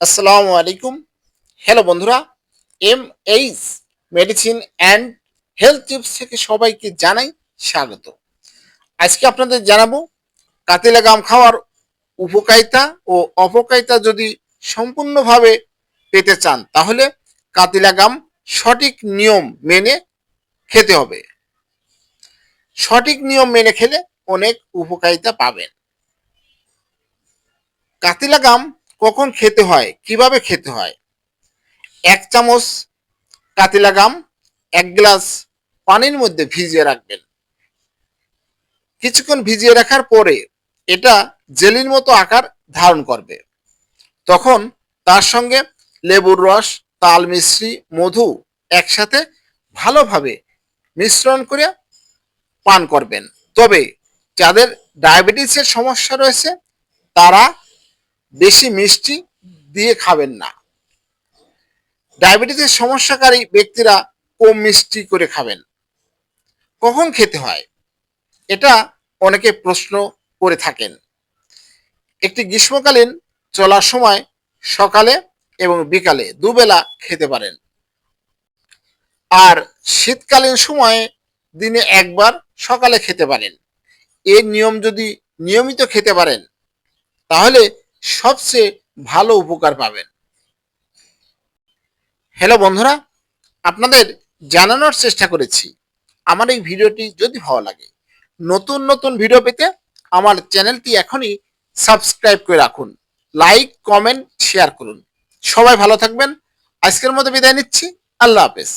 আসসালামু আলাইকুম। হ্যালো বন্ধুরা M H medicine and health tips থেকে সবাইকে জানাই স্বাগত। আজকে আপনাদের জানাব কাতিলা গাম খাওয়ার উপকারিতা ও অপকারিতা যদি সম্পূর্ণভাবে পেতে চান, তাহলে কাতিলা গাম সঠিক নিয়ম মেনে খেতে হবে। সঠিক নিয়ম মেনে খেলে অনেক উপকারিতা পাবেন। কাতিলা গাম কখন খেতে হয়, কীভাবে খেতে হয়? এক চামচ কাতিলা গাম, এক গ্লাস পানির মধ্যে ভিজিয়ে রাখবেন। কিছুক্ষণ ভিজিয়ে রাখার পরে এটা জেলির মতো আকার ধারণ করবে। তখন তার সঙ্গে লেবুর রস, তাল মিশ্রি, মধু একসাথে ভালোভাবে মিশ্রণ করে পান করবেন। তবে যাদের ডায়াবেটিসের সমস্যা রয়েছে, তারা বেশি মিষ্টি দিয়ে খাবেন না। ডায়াবেটিসের সমস্যাকারী ব্যক্তিরা কম মিষ্টি করে খাবেন। কখন খেতে হয়? এটা অনেকে প্রশ্ন করে থাকেন। একটি গ্রীষ্মকালীন চলার সময় সকালে এবং বিকালে দুবেলা খেতে পারেন। আর শীতকালীন সময়ে দিনে একবার সকালে খেতে পারেন। এর নিয়ম যদি নিয়মিত খেতে পারেন, তাহলে সবচেয়ে ভালো উপকার পাবেন। হ্যালো বন্ধুরা, আপনাদের জানানোর চেষ্টা করেছি, আমার এই ভিডিওটি যদি ভালো লাগে, নতুন নতুন ভিডিও পেতে আমার চ্যানেলটি এখনই সাবস্ক্রাইব করে রাখুন, লাইক, কমেন্ট, শেয়ার করুন। সবাই ভালো থাকবেন, আজকের মতো বিদায় নিচ্ছি, আল্লাহ হাফেজ।